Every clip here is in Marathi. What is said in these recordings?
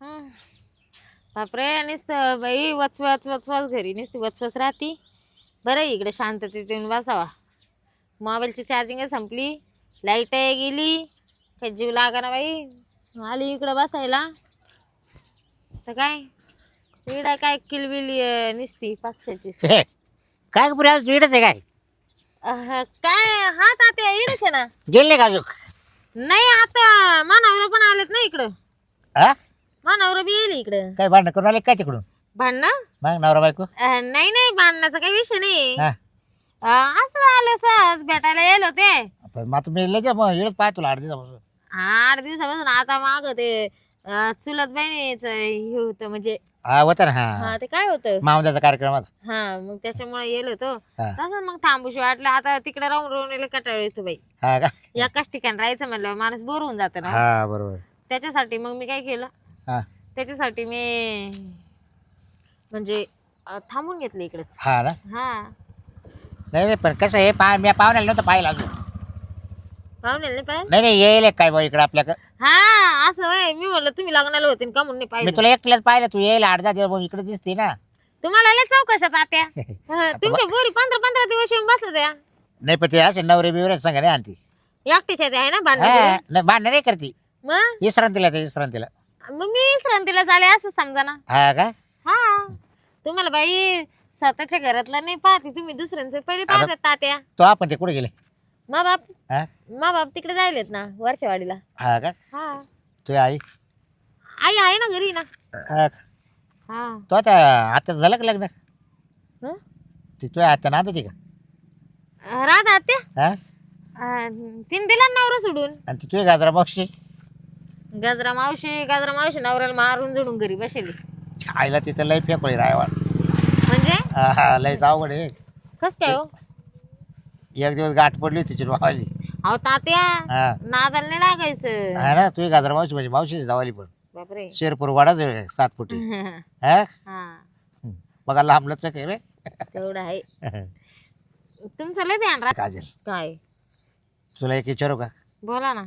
बापरे नुसतं बाई वचवच वचवच घरी नुसती वचवच राहती. बरं इकडे शांततेतून बसावा. मोबाईलची चार्जिंग संपली. लाइट गेली. काही जीव लागा ना बाई. आली इकडं बसायला. तर काय? इकडं काय किलबिली निसती पक्षाची हे, काय पुढे आज इडच आहे काय? अह, काय? हा तात्या इकडच आहे ना. गेले का अजून? नाही आता मानावर पण आलेत ना इकडं. हा मानावर बी येईल इकडं. काय भांडण करून आले काय तिकडून? भांडणं? मग नवरा बायको? नाही नाही भांडणाचा काही विषय नाही. हा. असं आलो सहज भेटायला येल होते. पण मग आता मी लय मग इडच पाय तुला आठ दिवसापासून. आठ दिवसापासून आता माग ते चुलत बहिणीच हे होतं म्हणजे हा होता ना हा. हा ते काय होतं? मावंदाचा कार्यक्रमात हा मग त्याच्यामुळे येल होतो. हा. तसंच मग थांबूशी वाटलं. आता तिकडे राहून राहून येलं कटाळ येतो बाई. हा का? एकाच ठिकाणी राहायचं म्हणलं माणूस बोर होऊन जातं ना. हा बरोबर. त्याच्यासाठी मग मी काय केलं? हा. त्याच्यासाठी मी म्हणजे अं, थांबून घेतलं इकडेच. हा ना? हा. नाही नाही पण कसं आहे पा मी पाहुण्याला नव्हतं पाहिलं अजून. पाहुणे नाही पाहिजे नाही नाही येईल काय बा इकडं आपल्या हा असं वय मी म्हणलं तुम्ही लग्नाला होते का म्हणून नाही मी पाहिजे तुला एकट्याच पाहिलं तू येईल आठ दहा दिवस मग इकडे दिसते ना. तुम्हाला लय चौकशात आत्या. हा, तुमच्या पोरी पंधरा पंधरा दिवस येऊन बसत त्या. नाही पण ते असे नवरे बिवरे सांगा नाही आणती. एकटीच्या त्या आहे ना भांडण नाही भांडण नाही करती. मग? विश्रांतीला ते विश्रांतीला. मग मी श्रांतीला झाले असं समजा ना. हा का? हा. तुम्हाला बाई स्वतःच्या घरातलं नाही पाहते तुम्ही दुसऱ्यांचं पहिले पाहतात तात्या. तो आपण ते कुठे गेले? मा बाप हा? मा बाप तिकडे जायलेत ना वरच्या वाडीला. हा का? हा. तू आई? आई आहे ना घरी ना. हा का? हा. तो आता आता झालं का लग्न? हं? ती तुझ्या आता नांद होती का? राधा आत्या? हा? अं, तिने दिला ना नवरा सोडून. आणि ती तुझी गाजरा मावशी? गजरा मावशी गजरा मावशी नवऱ्याला मारून जोडून घरी बसेली. आईला तिथं लय फेकोळी रायवाड म्हणजे? हा लय अवघड आहे. कस काय हो? एक दिवस गाठ पडली होती तिची भावाली अहो तात्या हा. नादाला नाही लागायचं. हा ना तुझी गाजरा मावशी म्हणजे मावशी जावाली पण. बापरे. शेरपूर वाडाच आहे सात फुटी. हा? हा. बघा लांबलंच आहे रे. तेवढं आहे. तुमचं लय ध्यान राहत. काजल. काय? तुला एक विचारू का? बोला ना.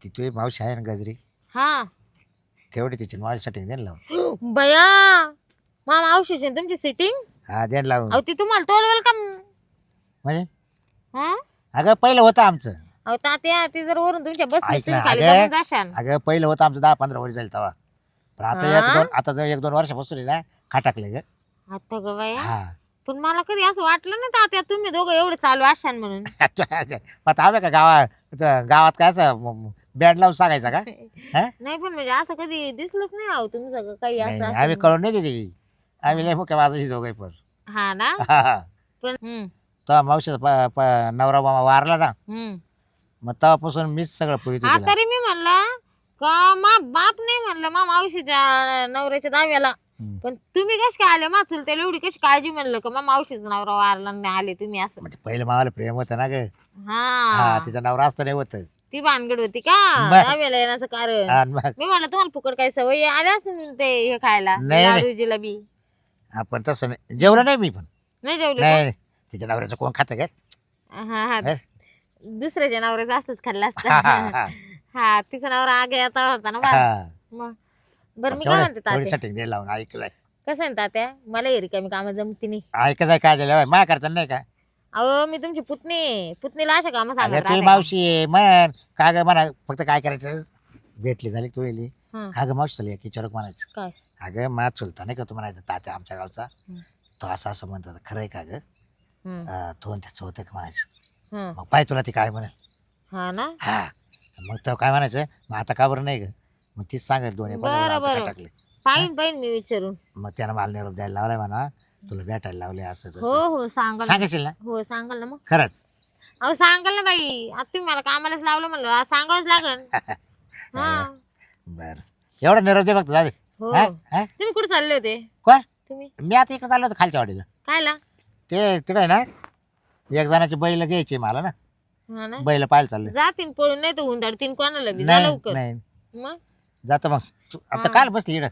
ती तुझी मावशी आहे ना गजरी? हा. तेवढी तिची माझ्यासाठी देण लावून. बया मा मावशीची आणि तुमची सिटिंग हा देण लावून. अहो ती तुम्हाला तोलवेल का? म्हणजे? हा? अगं पहिलं होतं आमचं. अहो तात्या ती जर वरून तुमच्या बस ऐक तुम्ही ना, खाली अगं. जमून जाशाल. अगं पहिलं होतं आमचं दहा पंधरा वर्ष झालं तेव्हा. पण आता एक हा? दोन आता जर एक दोन वर्षापासून आहे ना खाटाकले ग. आता ग बाया हा. पण मला कधी असं वाटलं नाही तात्या तुम्ही दोघं एवढे चालू असाल म्हणून. आता आम्ही का गावात इथं गावात काय असं बँड लावून सांगायचा का? हा? नाही पण म्हणजे असं कधी दिसलंच नाही आहो तुमचं काही नाही, असं आम्ही कळून नाही देते आम्ही लय मुख्य बाजूची दोघे पण. हा ना? हा, हा. पण हम्म, तो मावशीचा प- प- नवरा मामा वारला ना हम्म. मग तेव्हापासून मीच सगळं पुरीत हा तिला तरी मी म्हणलं का मा बाप नाही म्हणलं मा मावशीच्या नवऱ्याच्या दाव्याला. हम्म. पण तुम्ही कशी काय आले? माचल त्याला एवढी कशी काळजी म्हणलं का? मा मावशीचा नवरा वारला नाही आले तुम्ही असं. म्हणजे पहिलं मावाला प्रेम होतं ना ग. हा. हा तिचा नवरा असतं नाही होत ती भानगड होती का? बर. येण्याचं कारण. आणि मग मी म्हणलं तुम्हाला फुकट काय सवय आले असते ते हे खायला. नाही, नाही. लाडू जिलेबी आपण तसं नाही. जेवलं नाही मी पण. नाही जेवले नाही नाही. तिच्या नवऱ्याचं कोण खातं का? हा हा. हे? दुसऱ्याच्या नवऱ्याचं असतंच खाल्लं असतं. हा, हा, हा. हा तिचा नवरा आगे आता होता ना बा हा. मग. बरं मी काय म्हणते तेवढी तात्या setting दे लावून ऐकलंय. कसं आहे ना तात्या? मला एरी मी कामं जमती नाही. ऐकायचं काय झालं? माया करता नाही का? अहो मी तुमची पुतणी. पुतणीला अशा कामं अगं राहते का? मावशी आहे मन का ग म्हणा फक्त काय करायचं? भेटली झाली तू येली का ग मावशी झाली की चरक म्हणायचं. काय? अगं मा चुलता नाही का तू म्हणायचं? तात्या आमच्या गावचा. हं. तो असं असं म्हणतात खरं आहे का ग? हं, अं, तो आणि त्याचं होतं का म्हणायचं? हं. मग पाय तुला ती काय म्हणे हा ना? हा. मग तो काय म्हणायचं? मग आता का बरं नाही ग? मग तीच सांगेल दोन्ही बरं, बरं. टाकले पाहिन पाहिन मी विचारून. मग त्यानं मला निरोप द्यायला लावलाय म्हणा. तुला भेटायला लावले असं हो तसं. हो सांगाल. ना. सांगायशील ना? हो सांगाल ना मग. खरंच? अहो सांगाल ना बाई. आता तुम्ही मला कामालाच लावलं म्हणलं. आज सांगावंच लागल. हा. बर. एवढा निरोप दे फक्त जाऊ दे. हो. हा? हा? तुम्ही कुठे चालले होते? कोण? तुम्ही? मी आता इकडे चाललो होतो खालच्या वाडीला. कायला? ते तिकडे आहे ना? एक जणाची बैल घ्यायची मला ना. हा ना? बैल पाहायला चालले. जातीन पळून नाही तर हुंदाडतीन कोणाला बी. जा नाही लवकर. नाही. मग? जातो मग. तू आता हा. काल बसली इकडं.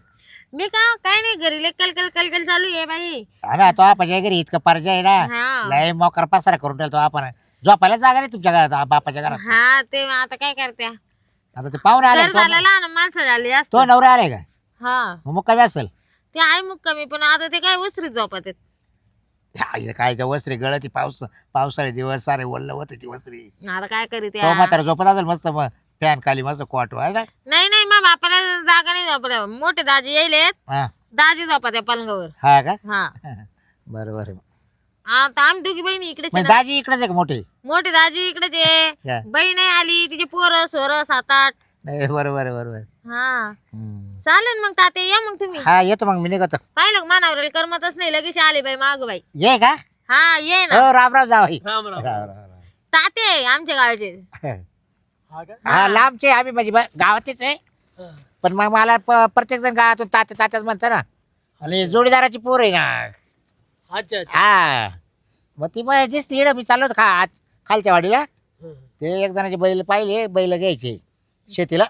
मी का? काय नाही घरी लय कलकल कलकल चालू आहे बाई. अरे तो आपण घरी इतकं पर्ज आहे ना. हा. लय मोकर पसारा करून ठेवतो आपण. झोपायला जागा नाही तुमच्या घरात बापाच्या घरात. हा ते मग आता काय करत्या? आता ते पाहुणे आले झालं लहान माणसं झाली तो नवरा आले का? हा. मग मुक्कामी असेल. ते आहे मुक्कामी पण आता ते काय वस्त्रीत झोपत आहेत. हा, काय त्या वस्त्री गळती पाऊस पावसाळे दिवस सारे वल्ल होते ती वस्त्री. आता काय करीत तो म्हातारा झोपत असेल मस्त मग फॅन खाली मस्त क्वाट आहे ना? नाही नाही मग बापाला जागा नाही झोपल्या. मोठे दाजी येईलेत हा. दाजी झोपत आहे पलंगावर. हा का? हा. बरोबर आहे आता आम्ही दोघी बहिणी इकडेच आहे ना. दाजी इकडेच आहे का मोठी? मोठी दाजी इकडेच आहे. बहीण आहे आली तिचे पोरं सोरं सात आठ. नाही बरोबर आहे बरोबर हा. हम्म. चालेल मग ताते या मग तुम्ही. हा येतो मग मी निघतो. पाहिलं का मानावर करमतच नाही लगेच आले बाई माग बाई. ये का? हा ये ना. हो राम राम जाऊ राम राम. राम राम. ताते आहे आमच्या गावाचे. हा लांबचे आम्ही म्हणजे ब- गावाचेच आहे. पण मग मला प- प्रत्येक जण गावातून तात्या तात्याच म्हणतं ना. आणि जोडीदाराची पोर आहे ना. अच्छा अच्छा. हा. मग ती मग दिसली इकडं. मी चाललो होतो खा आत- खालच्या वाडीला. हं. ते एक जणाचे बैल पाहिले बैल घ्यायचे शेतीला.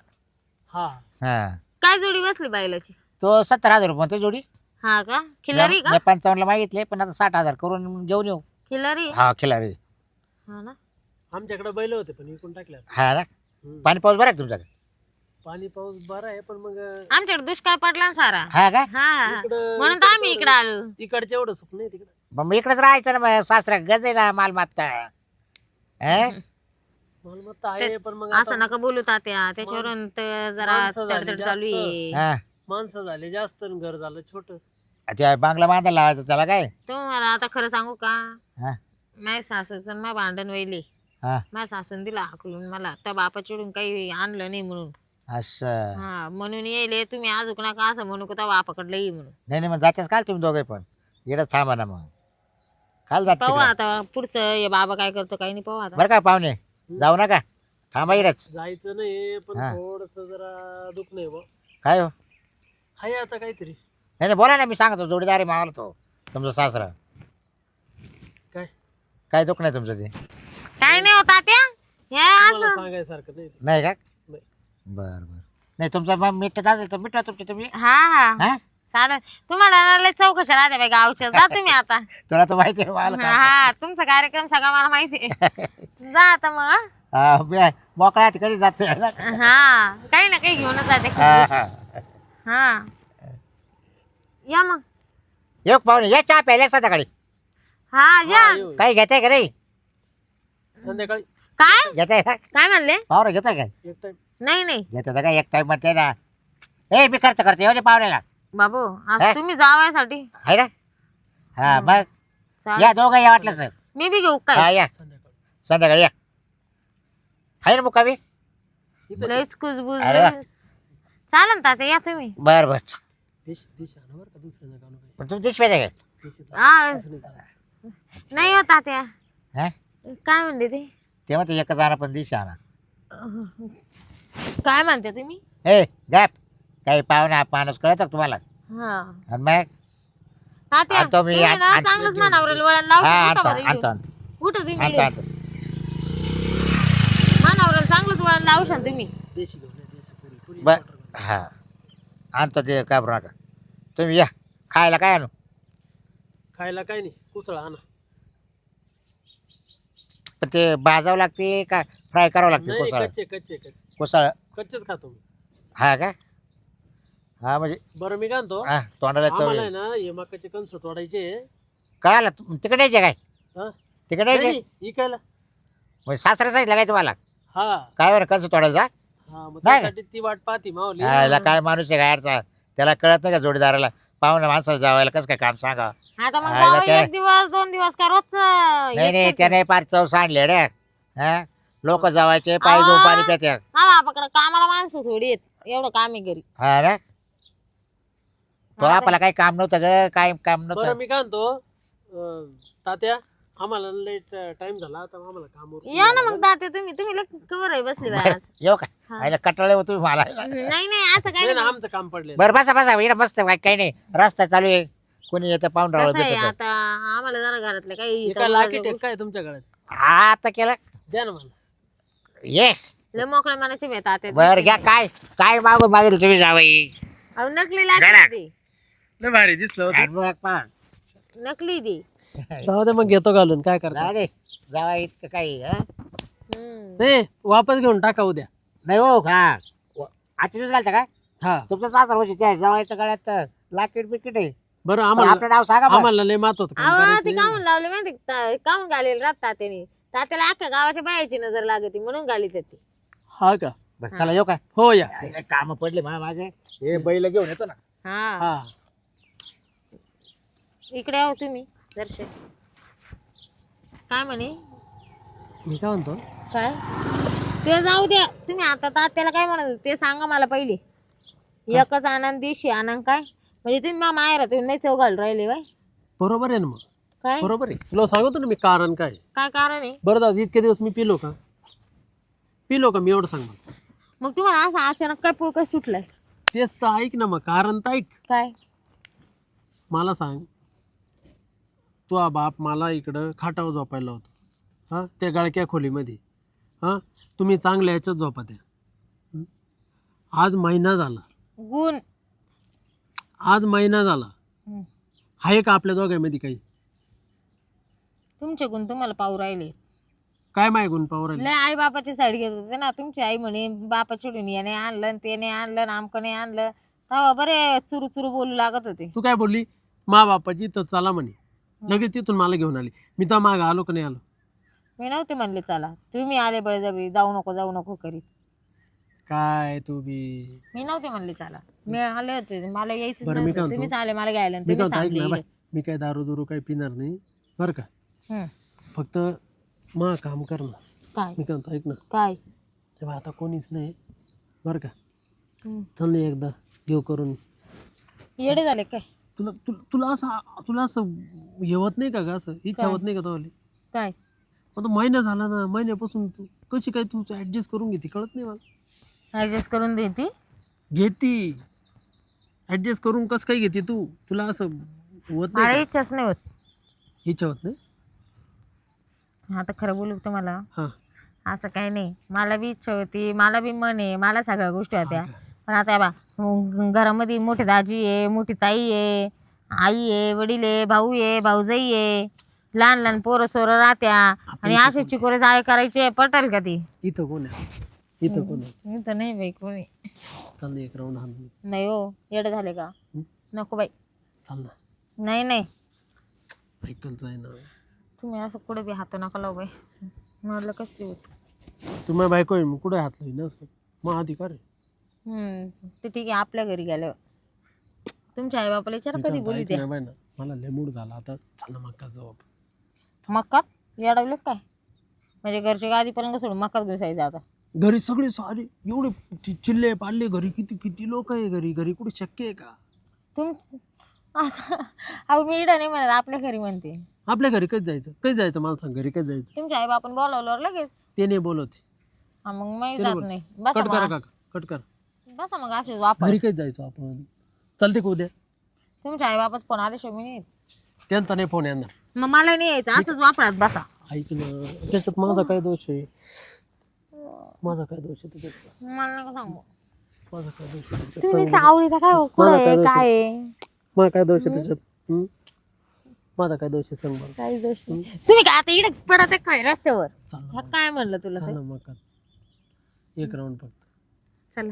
हा. हा. काय जोडी बसली बायलाची तो सत्तर हजार रुपये म्हणतो जोडी. हा का? खिल्लारी का? मी पंचावन्नला मागितले पण आता साठ हजार करून घेऊन येऊ. खिल्लारी हा खिलारी. हा ना. आमच्याकडे बैल होते पण इकून टाकल्या हा ना. पाणी पाऊस बरं तुमच्याकडे? पाणी पाऊस बरा आहे पण मग आमच्याकडे दुष्काळ पडला ना सारा. हा का? हा. इकडं- म्हणून तर आम्ही इकडे आलो. इकडचे एवढं सुख नाही तिकडे. मग इकडेच राहायचं ना मग सासरा गज आहे ना माल मागता. अं? मालमत्ता आहे पण मग असं आता नका बोलू तात्या. त्याच्यावरून तर जरा माणसं झाली तडतड चालू आहे. हा. माणसं झाले जास्त आणि घर झालं छोट. त्या बांगला बांधायला लावायचं त्याला काय तुम्हाला आता खरं सांगू का? हा. माझ्या सासूचं मा भांडण वहिले हा. माझ्या सासून दिला हाकलून मला. त्या बापा चिडून काही आणलं नाही म्हणून. असं. हा म्हणून येले तुम्ही अजून नका असं म्हणू का? त्या बापाकडलं ये म्हणून. नाही नाही मग जातेच काल तुम्ही दोघे पण. इकडंच थांबा ना मग. काल जात पाहू आता पुढचं हे बाबा काय करतो काही नाही पाहू आता. बरं का पाहुणे? जाऊ नका. थांबा इकडंच. जायचं नाही पण हा. थोडस जरा दुख नाही बा काय हो? हाय आता काहीतरी. नाही नाही बोला ना मी सांगतो जोडीदार आहे मावाला तो तुमचा सासरा. काय? काय दुख नाही तुमचं ते? काय नाही होता त्या हे तुम्हाला असं. सांगायसारखं नाही. नाही का? नाही. बरं बरं. नाही तुमचं मग मिठत असेल तर मिठवा तुमची तुम्ही. हा हा. हा? चालेल. तुम्हाला ना लय चौकशा राहते बाई गावच्या. जा तुम्ही आता. तुला तर माहिती आहे मला हा. हा, तुमचा कार्यक्रम सगळा मला माहिती आहे. जा आता मग हा. हा, मी मोकळा आहे, कधी जाते हा हा. काही ना काही घेऊनच जाते. हा. हा. या मग. येऊ का पाहुणे? या चहा प्यायला संध्याकाळी. हा या. हा, येऊ. काही घेताय का नाही? संध्याकाळी. काय? घेताय ना काय म्हणले? पाहुणे घेताय काय? एक टाइम नाही नाही. घेतात का एक टाइम म्हणते ना. ए मी खर्च करते. येऊ दे पाहुण्याला बाबू आज हा? तुम्ही जावायसाठी. आहे ना? हा मग? चालेल. या दोघं या वाटलं सर मी बी घेऊ हा काय या. संध्याकाळी. संध्याकाळी या. आहे ना मुक्कामी? इथं लईच कुजबुज. अरे वा. चालेल ताते या तुम्ही. बरं बरं. देश देश आणा बरं का दुसरं नका आणू काही. पण तुम्ही दिश पाहिजे काय? हा. नाही हो तात्या हा? काय म्हणते ते? ते म्हणते एकच आणा पण दिश आणा. काय म्हणते तुम्ही? ए गॅप. काही पाहुणा माणूस कळत तुम्हाला? हा. आणि मग? तात्या आणतो मी, तुम्ही आण- ना चांगलंच मानावर वळण हा लावू आणतो उठा आणतो बरं आणतो. उठा तुम्ही? आणतो आणतो. मानावर चांगलंच वळण लावशाल तुम्ही. देशी घेऊन पुरी बर. हा. आणतो ते घाबरू नका. तुम्ही या. खायला काय आणू? खायला काय नाही कुसळ आणा. पण ते भाजावं लागते का फ्राय करावं लागते नाही कोसळ कच्चे कच्चे कच्चे. कोसळ कच्चेच खातो मी. हा का? हा म्हणजे बरं मी काय म्हणतो? हा तोंडाला चव आम्हाला आहे येईल. ना हे मकाचे कणस तोडायचे. काय आलं तु- तिकडे यायचे काय? हा? तिकडे नाही, यायचे? नाही, इकायला. म्हणजे सासरा सांगितलं काय तुम्हाला? हा. काय बरं कसं तोडायचं हा मग नाही. त्यासाठी ती वाट पाहती मावली हा याला काय माणूस आहे गायरचा त्याला कळत नाही का जोडीदाराला? पाहुण्या माणसाला जावायला कसं काय काम सांगा? आता मग हा, जावं त्या- एक दिवस दोन दिवस का नाही नाही त्याने फार चव सांडले रे. हा? लोक जावायचे पाय. देऊ पाणी पित्या हा कामाला माणसं थोडी आहेत. एवढं काम आहे घरी. हा रे तो हा, आपल्याला काही काम नव्हतं ग काय काम बरं नव्हतं. मी काय म्हणतो अं, तात्या आम्हाला लेट टाइम झाला आता आम्हाला काम या ना. मग दाते तुम्ही तुम्ही लय कवर आहे बसले बाय आज. येऊ का. आयला कटाळे हो तुम्ही मला. नाही नाही असं काय नाही आमचं काम पडले बरं बसा बसा इकडे मस्त काय काही नाही. रस्ता चालू आहे कोणी येतं पाहून कसं आहे राहिलं आता? आम्हाला जरा घरातलं काही काय लाकीट आहे काय तुमच्या गळ्यात हा आता केलं. द्या ना मला. ये. लय मोकळ्या मनाचे भेट आता बर घ्या काय काय मागून मागेल तुम्ही जावई? अहो नकली ती लय भारी दिसलं होतं. आणि मग पहा. नकली ती जाऊ दे मग घेतो घालून काय करता? जाऊ दे. जावा इतकं काही हा? हम्म. नाही वापस घेऊन टाका उद्या. नाही हो हा. आजच्या दिवस घालता का हा. तुमचं सासर म्हणजे त्या जवायच्या गळ्यात लाकीट बिकीट आहे. बरं पण आम्हाला आपलं नाव सांगा बरं. आम्हाला लय काम अहो ते. कामून लावले माहिती का? कामून घालेल राहत तात्याने. तात्याला अख्ख्या गावाच्या बायाची नजर लागते म्हणून घालीत ती. हा का? बरं चला येऊ का हो या. काम पडले मा माझे. हे बैल घेऊन येतो ना. हा. हा. इकडे आहो तुम्ही. दर्शन. काय म्हणे? मी काय म्हणतो? काय? ते जाऊ द्या. तुम्ही आता तात्याला काय म्हणत होते? ते सांगा मला पहिले. एकच आनंद दिवशी आनंद काय? म्हणजे तुम्ही मा मायरा तुम्ही नाही चौघाल राहिले बाय. बरोबर आहे ना मग. काय? बरोबर आहे. तुला सांगतो ना मी कारण काय. काय कारण आहे? बरं दादा इतके दिवस मी पिलो का? पिलो का मी एवढं सांग मला. मग तुम्हाला असं अचानक काय पुळकं सुटलंय? तेच तर ऐक ना मग कारण तर ऐक. काय? मला सांग तो बाप मला इकडं खाटावर झोपायला होतो हां? त्या गळक्या खोलीमध्ये. हां? तुम्ही चांगल्या ह्याच्यात झोपा त्या. हं? आज महिना झाला. गुण. आज महिना झाला. हं. आहे का आपल्या दोघांमध्ये काही? तुमचे गुण तुम्हाला पाहू राहिले. काय माय गुण पावर लय आई बापाची साईड घेत होते ना तुमची आई म्हणे बापा चिडून याने आणलं आणि त्याने आणलं नामकने आणलं. तेव्हा बरे चुरू चुरू बोलू लागत होते. तू काय बोलली? मा बापाची तर चला म्हणे. लगेच तिथून मला घेऊन आली. मी तर मागं आलो का नाही आलो? मी नव्हते म्हणले चला तुम्ही आले बळजबरी जाऊ नको जाऊ नको करीत. काय तू बी? मी नव्हते म्हणले चला. मी आले होते मला यायचं बरं, मी काय म्हणतो? तुम्हीच आले मला घ्यायला. आणि मी काय तुम्हीच मी दारू दुरू काही पिणार नाही बरं का? हं. फक्त मा काम कर ना. काय? मी काय म्हणतो ऐक ना. काय? तेव्हा आता कोणीच नाही बरं का? हं. चल ना एकदा घेऊ करून. येडे झाले काय? तुला तुला तुला असं तुला असं होत नाही का ग असं? इच्छा? होत नाही का तुला? काय? आता महिना झाला ना महिन्यापासून तू कशी काय तुमचं ॲडजस्ट करून घेते कळत नाही मला. ऍडजस्ट करून देते? घेती. ॲडजस्ट करून कसं काय घेते तू? तुला असं होत मला नाही इच्छाच नाही होत? इच्छा होत नाही? आता खरं बोलू का तुम्हाला? हां. असं काही नाही. मला बी इच्छा होती मला बी मन आहे मला सगळ्या गोष्टी होत्या. पण आता बा घरामध्ये मोठी दाजी आहे मोठी ताई आहे आई आहे वडील आहे भाऊ आहे भाऊजाई आहे. लहान लहान पोरं सोरं राहत्या. आणि असे चिकोरे जाळे करायचे पटेल का ती? इथं कोण आहे? इथं कोण आहे? मी तर नाही बाई कोणी? चाल ना एक राऊंड हाण नाही हो येडे झाले का? नको बाई. चाल ना. नाही नाही. जाय ना. तुम्ही असं कुठे बी हात नका लावू बाई. मला कसली होत? तू माझ्या बायको आहे मग कुठे हात ना मग अधिकार आहे. हम्म ते ठीक आहे आपल्या घरी गेल्यावर. तुमच्या आई बापाला विचारा कधी बोलू द्या बाई ना मला लय मूड झाला आता. चाल मग जाऊ आपण. मक्कात येडवलेच काय? म्हणजे घरचे गादी पलंग सोडून मक्कात घुसायचं आता. घरी सगळे सारे एवढे चि- चिल्ले पाडले घरी किती किती लोक आहे घरी? घरी कुठे शक्य आहे का? तुम आता अहो मी इडं नाही म्हणत आपल्या घरी म्हणते. आपल्या घरी कधी जायचं? कधी जायचं? मला सांग घरी कधी जायचं? तुमच्या आई बापान बोलावल्यावर लगेच. ते नाही बोलवते. हा मग मी जात. नाही. बसा कट करा काका कट कर. बसा मग असेच वापर? घरी कधी जायचो आपण? चालते का उद्या. तुमच्या आई बापाच फोन आल्याशिवाय मी नाही येत. त्यांचा नाही फोन येणार. मग मला नाही यायचं असंच वापरात बसा. ऐक ना त्याच्यात माझा काय दोष आहे? माझा काय दोष आहे त्याच्यात? मला नका सांगू. माझा काय दोष आहे त्याच्यात? तुम्ही. आवडीचा काय हो? कुठं मला आहे काय दोष काय आहे? माझा काय दोष आहे त्याच्यात? हं? माझा काय दोष आहे सांग बरं. काही दोष नाही. तुम्ही काय आता इकडे पडत काय रस्त्यावर? चाल ना ह्या काय म्हणलं तुला चाल ते? ना मग. एक राऊंड फक्त. चला.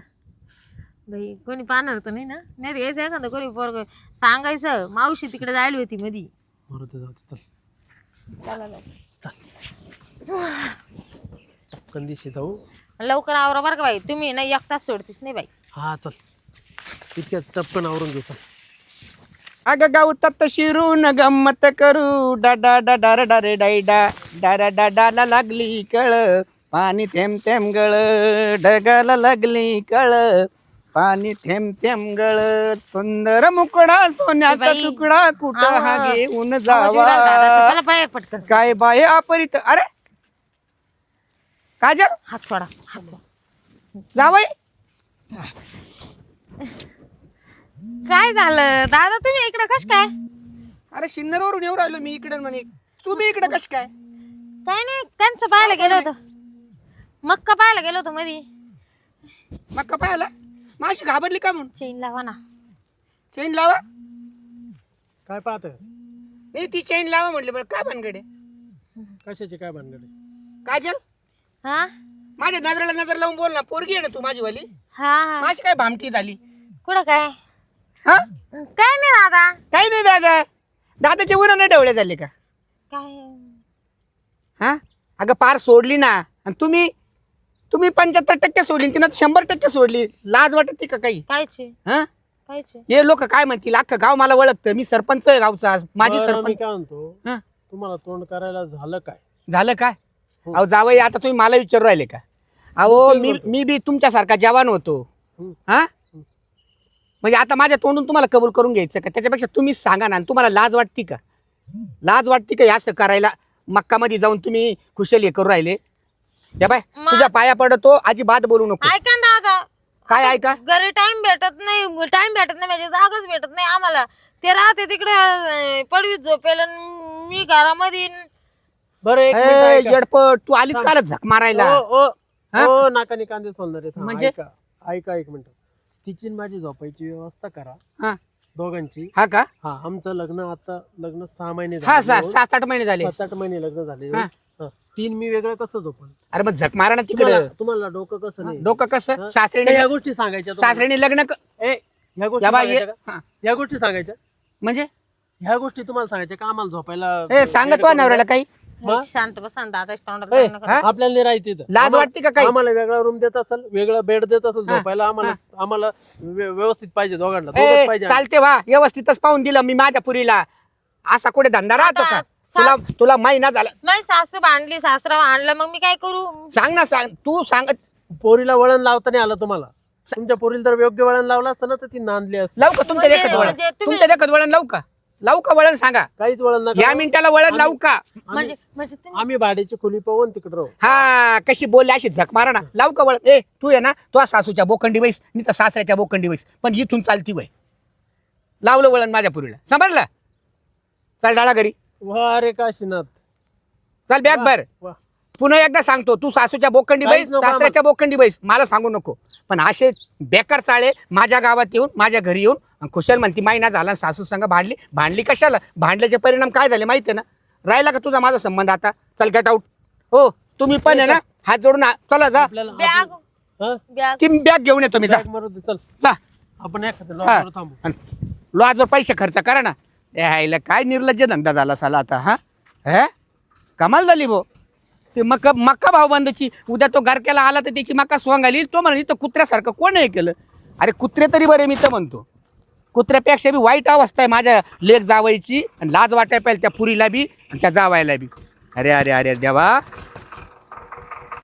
बाई कोणी पाहणार तर नाही ना? नाही रे, यायचं एखादं कोणी पोरग सांगायचं. मावशी तिकडे जायला होती मधी. मारुती जाऊ दे, चल. चला दिशी जाऊ. लवकर आवरा बरं का बाई. तुम्ही ना एक तास सोडतीस नाही बाई. हा चल. इतक्यात टपकन आवरून घेऊ चल. अग गावतात शिरून गंमत करू. डाडा डाडा डा रे डायडा डारा डाडाला लागली कळ. पाणी थेंब थेंब गळ. ढगाला लागली कळ. पाणी थेंब थेंब गळ सुंदर मुकडा सोन्याचा बाई. तुकडा कुठं. हा घेऊन आवाज येऊ लागला जावा. चला बाहेर पटकन? काय बाय अपरित? अरे! काजल? हात सोडा हात सोडा. जावय काय झालं? दादा तुम्ही इकडे कश काय? अरे सिन्नरवरून येऊ राहिलो मी इकडे म्हणे. तुम्ही इकडे कश काय? काय नाही कंच पाहायला गेलो होतो. मक्का पाहायला गेलो होतो मधी. मग का पाहिला माशी घाबरली का म्हणून? चेन लावा ना. चेन लावा. काय पाहत नाही ती चेन लावा म्हटली बरं काय भानगडे? कशाची काय भानगड? आहे? काजल हा? माझ्या नजरेला नजर लावून बोल ना पोरगी आहे ना तू माझी वाली? हा हा. माझी काय भामटी झाली? कुठं काय? हा? काय नाही दादा. काही नाही दादा. दादाचे उन्हाने डवळे झाले का? काय? हा? अगं पार सोडली ना. आणि तुम्ही तुम्ही पंच्याहत्तर टक्के सोडली आणि तिनं शंभर टक्के सोडली. लाज वाटते का काही? कायचे? हा? कायचे? हे लोक काय म्हणतील? अख्खं गाव मला ओळखतं. मी सरपंच आहे गावचा माझी बरं, मी सरपंच. काय म्हणतो? हा. तुम्हाला तोंड करायला झालं काय? झालं काय? हो. अहो जावई आता तुम्ही मला विचारू राहिले का? अहो मी. मी बी तुमच्यासारखा जवान होतो. हम्म. हा? म्हणजे आता माझ्या तोंडून तुम्हाला कबूल करून घ्यायचं का? त्याच्यापेक्षा तुम्हीच सांगा ना आणि तुम्हाला लाज वाटते का? लाज वाटते का हे असं करायला? मक्कामध्ये जाऊन तुम्ही खुशाल हे करू राहिले? या बाय मा- तुझ्या पाया पडतो अजिबात बोलू नको. ऐका ना दादा. काय ऐका? घरी टाइम भेटत नाही टाइम भेटत नाही म्हणजे जागाच भेटत नाही आम्हाला. ते राहते तिकडे अं, पडवीत झोपेल अन मी घरामध्ये. न- बरं एक मिनिट ए, ऐका. येडपट तू आलीच काल झक मारायला. ओ, ओ, हा? ओ, नाकाने कांदे सोलणारे म्हणजे? ऐका ऐका एक मिनिट. तिची न माझी झोपायची व्यवस्था करा. हा. दोघांची. हा का? हा आमचं लग्न आता लग्न सहा महिने हा झाले. सा-. सात आठ महिने झाले. सात आठ महिने लग्न झाले. हा. तीन मी वेगळं कसं झोपण अरे मग झक मारा ना तिकडे. तुम्हाला तुम्हाला डोकं कसं नाही? डोकं कसं? हा? सासरीने ह्या गोष्टी सांगायच्या तुम्हाला. सासरीने लग्न क- ए ह्या गोष्टी या बाई सांगायच्या ये- का? हा. ह्या गोष्टी सांगायच्या? म्हणजे? ह्या गोष्टी तुम्हाला सांगायच्या का आम्हाला झोपायला? ए सांगत वा नवऱ्याला काही. मग? शांत बसा ना दादा ए. हा? आपल्याला नाही राहायचं इथं. लाज वाटते का काही? आम्हाला वेगळा रूम देत असेल वेगळा बेड देत असेल झोपायला आम्हाला आम्हाला व्य- व्यवस्थित पाहिजे दोघांना. ए, पाहिजे चालते वा. व्यवस्थितच पाहून दिलं मी माझ्या पुरीला. असा कुठे धंदा राहतो का? तुला सास- तुला महिना झाला. माझी सासू भांडली सासरा आणलं मग मी काय करू? सांग ना सांग. तू सांग. पोरीला वळण लावता नाही आलं तुम्हाला. तुमच्या पोरीला जर योग्य वळण लावलं असतं ना तर ती नांदली असती. लावू का तुमच्या म्हणजे- देखत वळण? म्हणजे तुम्ही- तुमच्या देखत वळण लावू का? लावू का वळण सांगा? काहीच वळण नका या. मिनिटाला वळण लावू का? म्हणजे म्हणजे तुम्ही- आम्ही भाड्याची खोली पाहून तिकडे राहू. हा कशी बोलली अशी झक मारा ना. लावू का वळण? ए तू आहे ना. तो सासूच्या बोखंडी बैस मी तर सासऱ्याच्या बोखंडी बैस. पण इथून चालती वय. लावलं वळण माझ्या पुरीला. समजलं चल डाळा घरी. वा रे काशीनाथ. चल बॅग भर. वा. पुन्हा एकदा सांगतो तू सासूच्या बोखंडी काहीच बैस सासऱ्याच्या बोखंडी बैस. मला सांगू नको. पण असे बेकार चाळे माझ्या गावात येऊन माझ्या घरी येऊन खुशाल म्हणती महिना झाला सासू संग भांडली. भांडली कशाला? भांडल्याचे परिणाम काय झाले माहिती आहे ना? राहिला का तुझा माझा संबंध आता? चल गेट आउट हो तुम्ही पण आहे ना हात जोडून आ- चला जा. आपल्याला बॅग. हा? बॅग. ती बॅग घेऊन येतो मी जा. बॅग मारू दे, चल. जा. आपण एखादं. लॉकवर थांबू. आणि लॉजवर पैसे खर्च करा ना. ए आईला काय निर्लज्ज धंदा झाला साला आता हा? हे? कमाल झाली भो. ते मका मक्का भावबंदची उद्या तो गारक्याला आला तर त्याची मका सोंग आली. तो म्हणाली तो कुत्र्यासारखं कोण हे केलं? अरे कुत्रे तरी बरे मी तर म्हणतो. कुत्र्यापेक्षा बी वाईट अवस्था आहे माझ्या लेख जावायची आणि लाज वाटाय पाहिजे त्या पुरीला बी आणि त्या जावायला बी. अरे अरे अरे देवा.